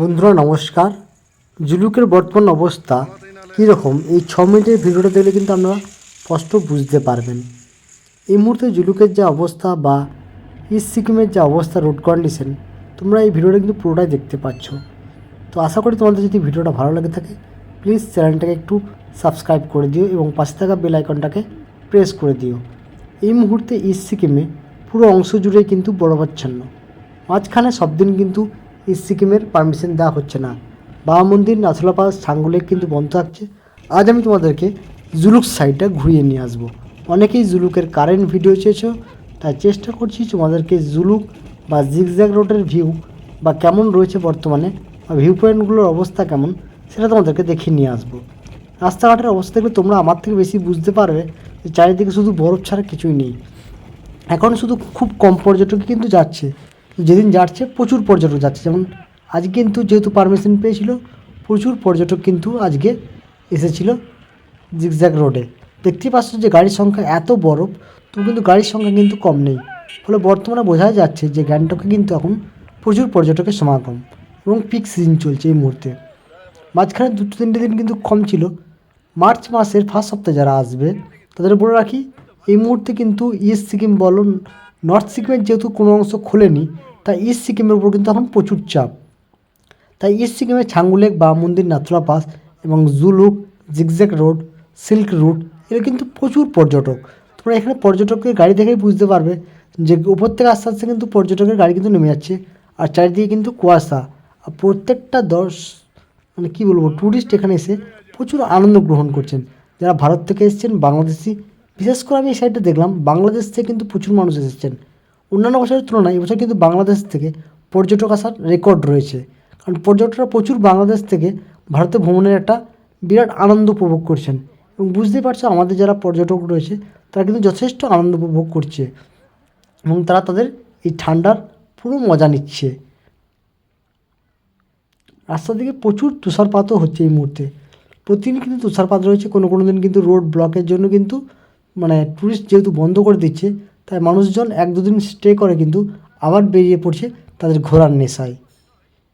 বন্ধুরা, নমস্কার। জুলুকের বর্তমান অবস্থা কীরকম? এই ছ মিনিটের ভিডিওটা দেখলে কিন্তু আপনারা স্পষ্ট বুঝতে পারবেন। এই মুহূর্তে জুলুকের যে অবস্থা বা ইস্ট সিকিমের যে অবস্থা রোড কন্ডিশন তোমরা এই ভিডিওটা কিন্তু পুরোটাই দেখতে পাচ্ছ। তো আশা করি তোমাদের যদি ভিডিওটা ভালো লাগে থাকে প্লিজ চ্যানেলটাকে একটু সাবস্ক্রাইব করে দিও এবং পাশে থাকা বেল আইকনটাকে প্রেস করে দিও। এই মুহূর্তে ইস্ট সিকিমে পুরো অংশ জুড়েই কিন্তু বরফাচ্ছন্ন। মাঝখানে সব দিন কিন্তু সিকিমের পারমিশন দেওয়া হচ্ছে না। বাবা মন্দির নাথুলা ছাঙ্গুলেক কিন্তু বন্ধ থাকছে। আজ আমি তোমাদেরকে জুলুক সাইডটা ঘুরিয়ে নিয়ে আসব। অনেকেই জুলুকের কারেন্ট ভিডিও চেয়েছো, তাই চেষ্টা করছি তোমাদেরকে জুলুক বা জিগজ্যাগ রোডের ভিউ বা কেমন রয়েছে বর্তমানে বা ভিউ পয়েন্টগুলোর অবস্থা কেমন, সেটা তোমাদেরকে দেখিয়ে নিয়ে আসব। রাস্তাঘাটের অবস্থা দেখলে তোমরা আমার থেকে বেশি বুঝতে পারবে যে চারিদিকে শুধু বরফ ছাড়া কিছুই নেই। এখন শুধু খুব কম পর্যটক কিন্তু যাচ্ছে। যেদিন যাচ্ছে প্রচুর পর্যটক যাচ্ছে। যেমন আজ কিন্তু যেহেতু পারমিশন পেয়েছিল, প্রচুর পর্যটক কিন্তু আজকে এসেছিল জিগজ্যাগ রোডে দেখতেই পাচ্ছ যে গাড়ির সংখ্যা এত বরফ তো কিন্তু গাড়ির সংখ্যা কিন্তু কম নেই। ফলে বর্তমানে বোঝা যাচ্ছে যে গ্যাংটকে কিন্তু এখন প্রচুর পর্যটকের সমাগম এবং পিক সিজন চলছে এই মুহূর্তে। মাঝখানে দুটো তিনটে দিন কিন্তু কম ছিল। মার্চ মাসের ফার্স্ট সপ্তাহে যারা আসবে, তাদের বলে রাখি, এই মুহূর্তে কিন্তু ইস্ট সিকিম বলো নর্থ সিকিমের যেহেতু কোনো অংশ খোলেনি, তাই ইস্ট সিকিমের উপর কিন্তু এখন প্রচুর চাপ। তাই ইস্ট সিকিমের ছাঙ্গুলেক বা মন্দির নাথুলা পাস এবং Zuluk zigzag road silk route এগুলো কিন্তু প্রচুর পর্যটক। তোমরা এখানে পর্যটকের গাড়ি দেখেই বুঝতে পারবে যে উপর থেকে আস্তে আস্তে কিন্তু পর্যটকের গাড়ি কিন্তু নেমে যাচ্ছে আর চারিদিকে কিন্তু কুয়াশা। আর প্রত্যেকটা দশ মানে কী বলব ট্যুরিস্ট এখানে এসে প্রচুর আনন্দ গ্রহণ করছেন। যারা ভারত থেকে এসছেন, বাংলাদেশি বিশেষ করে আমি এই সাইডটা দেখলাম, বাংলাদেশ থেকে কিন্তু প্রচুর মানুষ এসেছেন। অন্যান্য বছরের তুলনায় এবছর কিন্তু বাংলাদেশ থেকে পর্যটক আসার রেকর্ড রয়েছে। কারণ পর্যটকরা প্রচুর বাংলাদেশ থেকে ভারতে ভ্রমণের একটা বিরাট আনন্দ উপভোগ করছেন। এবং বুঝতেই পারছ, আমাদের যারা পর্যটক রয়েছে, তারা কিন্তু যথেষ্ট আনন্দ উপভোগ করছে। এবং তারা তাদের এই ঠান্ডার পুরো মজা নিচ্ছে। রাস্তা দিকে প্রচুর তুষারপাতও হচ্ছে এই মুহূর্তে। প্রতিদিন কিন্তু তুষারপাত রয়েছে, কোনো কোনো দিন কিন্তু রোড ব্লকের জন্য কিন্তু মানে ট্যুরিস্ট যেহেতু বন্ধ করে দিচ্ছে, তাই মানুষজন এক দুদিন স্টে করে কিন্তু আবার বেরিয়ে পড়ছে তাদের ঘোরার নেশায়।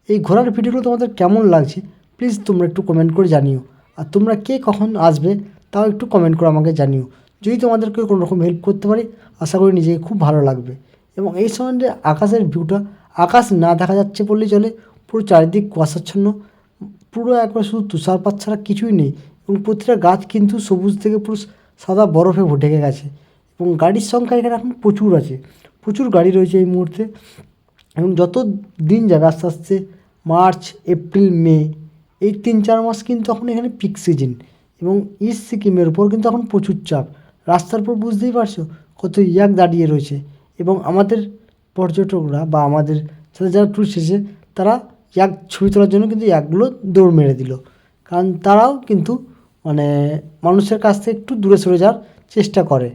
এই ঘোরার ভিডিওগুলো তোমাদের কেমন লাগছে প্লিজ তোমরা একটু কমেন্ট করে জানিও। আর তোমরা কে কখন আসবে, তাও একটু কমেন্ট করে আমাকে জানিও। যদি তোমাদেরকে কোনো রকম হেল্প করতে পারি, আশা করি নিজেকে খুব ভালো লাগবে। এবং এই সময় আকাশের ভিউটা আকাশ না দেখা যাচ্ছে বললেই চলে, পুরো চারিদিক কুয়াশাচ্ছন্ন, পুরো একবার শুধু তুষারপাত ছাড়া কিছুই নেই। এবং প্রতিটা গাছ কিন্তু সবুজ থেকে পুরো সাদা বরফে ঢেকে গেছে এবং গাড়ির সংখ্যা এখানে এখন প্রচুর আছে। প্রচুর গাড়ি রয়েছে এই মুহূর্তে এবং যত দিন যাবে আস্তে আস্তে মার্চ, এপ্রিল, মে এই তিন চার মাস কিন্তু এখন এখানে পিক সিজন এবং ইস্ট সিকিমের উপর কিন্তু এখন প্রচুর চাপ। রাস্তার উপর বুঝতেই পারছ কত ইয়াক দাঁড়িয়ে রয়েছে এবং আমাদের পর্যটকরা বা আমাদের সাথে যারা টুরিস্ট এসেছে, তারা ইয়াক ছবি তোলার জন্য কিন্তু ইয়াকগুলো দৌড় মেরে দিল। কারণ তারাও কিন্তু মানে মানুষের কাছ থেকে একটু দূরে সরে যাওয়ার চেষ্টা করে।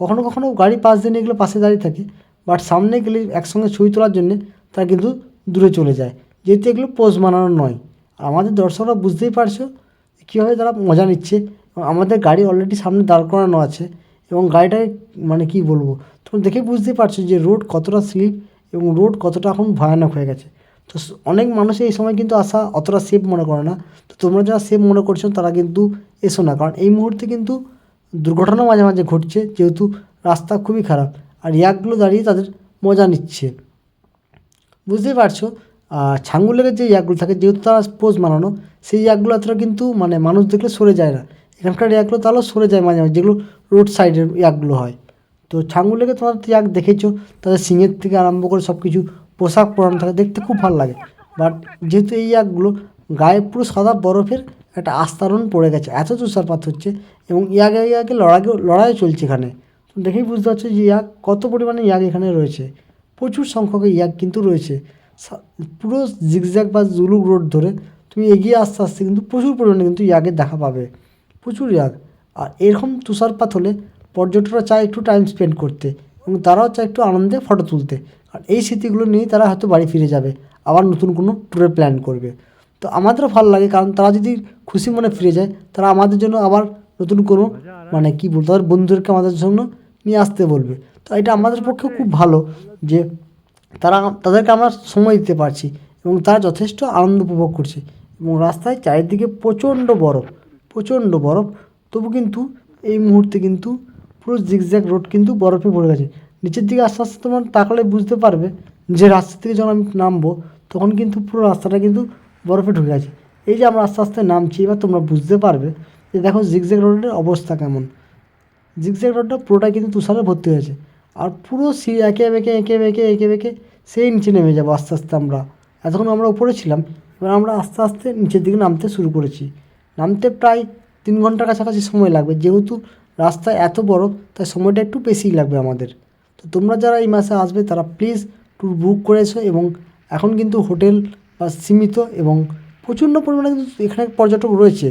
কখনো কখনো গাড়ি পাশ দিয়ে নিয়ে গেলে পাশে দাঁড়িয়ে থাকে বাট সামনে গেলে একসঙ্গে ছবি তোলার জন্যে তারা কিন্তু দূরে চলে যায়। যেহেতু এগুলো পোজ বানানো নয়। আমাদের দর্শকরা বুঝতেই পারছ কীভাবে তারা মজা নিচ্ছে। আমাদের গাড়ি অলরেডি সামনে দাঁড় করানো আছে এবং গাড়িটায় মানে কি বলব? তোমরা দেখে বুঝতেই পারছ যে রোড কতটা স্লিপ এবং রোড কতটা এখন ভয়ানক হয়ে গেছে। তো অনেক মানুষ এই সময় কিন্তু আসা অতটা সেফ মনে করে না। তো তোমরা যারা সেফ মনে করছ তারা কিন্তু এসো না, কারণ এই মুহূর্তে কিন্তু দুর্ঘটনা মাঝে মাঝে ঘটছে, যেহেতু রাস্তা খুবই খারাপ, আর ইয়াকগুলো দাঁড়িয়ে তাদের মজা নিচ্ছে। বুঝতেই পারছ? ছাঙ্গুলের যে ইয়াকগুলো থাকে, যেহেতু তারা পোজ বানানো, সেই ইয়াকগুলো এতটা কিন্তু মানে মানুষ দেখলে সরে যায় না। এখানকার ইয়াকগুলো তাহলেও সরে যায় মাঝে মাঝে, যেগুলো রোড সাইডের ইয়াকগুলো হয়। তো ছাঙ্গুলেকে তোমার ইয়াক দেখেছ, তাদের সিংয়ের থেকে আরম্ভ করে সব কিছু পোশাক পরানো থাকে, দেখতে খুব ভালো লাগে। বাট যেহেতু এই ইয়াকগুলো গায়ে পুরো সাদা বরফের একটা আস্তারণ পড়ে গেছে, এত তুষারপাত হচ্ছে এবং ইয়াকে ইয়াকে লড়াই লড়াই চলছে এখানে। দেখেই বুঝতে পারছ যে ইয়াক কত পরিমাণে ইয়াক এখানে রয়েছে। প্রচুর সংখ্যক ইয়াক কিন্তু রয়েছে। পুরো জিগজ্যাগ বা জুলুক রোড ধরে তুমি এগিয়ে আসতে আসতে কিন্তু প্রচুর পরিমাণে কিন্তু ইয়াকের দেখা পাবে। প্রচুর ইয়াক। আর এরকম তুষারপাত হলে পর্যটকরা চায় একটু টাইম স্পেন্ড করতে এবং তারাও চায় একটু আনন্দে ফটো তুলতে। আর এই স্মৃতিগুলো নিয়েই তারা হয়তো বাড়ি ফিরে যাবে। আবার নতুন কোনো ট্যুরের প্ল্যান করবে। তো আমাদেরও ভালো লাগে, কারণ তারা যদি খুশি মনে ফিরে যায়, তারা আমাদের জন্য আবার নতুন কোনো মানে কী বলতো তাদের বন্ধুদেরকে আমাদের জন্য নিয়ে আসতে বলবে। তো এটা আমাদের পক্ষে খুব ভালো যে তারা, তাদেরকে আমরা সময় দিতে পারছি এবং তারা যথেষ্ট আনন্দ উপভোগ করছে এবং রাস্তায় চারিদিকে প্রচণ্ড বরফ প্রচণ্ড বরফ। তবু কিন্তু এই মুহূর্তে কিন্তু পুরো জিগজ্যাগ রোড কিন্তু বরফে ভরে গেছে। নিচের দিকে আস্তে আস্তে তোমার তাকালে বুঝতে পারবে যে রাস্তা থেকে যখন আমি নামবো, তখন কিন্তু পুরো রাস্তাটা কিন্তু বরফে ঢুকে গেছে। এই যে আমরা আস্তে আস্তে নামছি, এবার তোমরা বুঝতে পারবে যে দেখো জিগজ্যাগ রোডের অবস্থা কেমন। জিগজ্যাগ রোডটা পুরোটাই কিন্তু তুষারে ভর্তি হয়েছে। আর পুরো সি একে বেঁকে, এঁকে বেঁকে এঁকে বেঁকে সেই নিচে নেমে যাব আস্তে আস্তে আমরা। এতক্ষণ আমরা উপরে ছিলাম, এবার আমরা আস্তে আস্তে নিচের দিকে নামতে শুরু করেছি। নামতে প্রায় তিন ঘণ্টার কাছাকাছি সময় লাগবে, যেহেতু রাস্তা এত বড়, তাই সময়টা একটু বেশিই লাগবে আমাদের। তো তোমরা যারা এই মাসে আসবে, তারা প্লিজ ট্যুর বুক করে এসো এবং এখন কিন্তু হোটেল সীমিত এবং প্রচণ্ড পরিমাণে কিন্তু এখানে পর্যটক রয়েছে।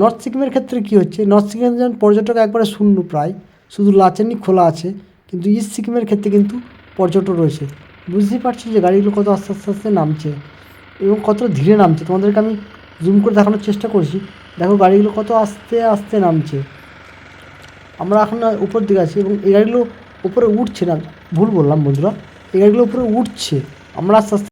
নর্থ সিকিমের ক্ষেত্রে কী হচ্ছে? নর্থ সিকিমের যেমন পর্যটক একবারে শূন্য প্রায়, শুধু লাচেনি খোলা আছে, কিন্তু ইস্ট সিকিমের ক্ষেত্রে কিন্তু পর্যটক রয়েছে। বুঝতেই পারছি যে গাড়িগুলো কত আস্তে আস্তে আস্তে নামছে এবং কতটা ধীরে নামছে। তোমাদেরকে আমি জুম করে দেখানোর চেষ্টা করছি। দেখো গাড়িগুলো কত আস্তে আস্তে নামছে। আমরা এখন উপর দিকে আছি এবং এই গাড়িগুলো উপরে উঠছে না, ভুল বললাম বন্ধুরা। এই গাড়িগুলো উপরে উঠছে। আমরা আস্তে আস্তে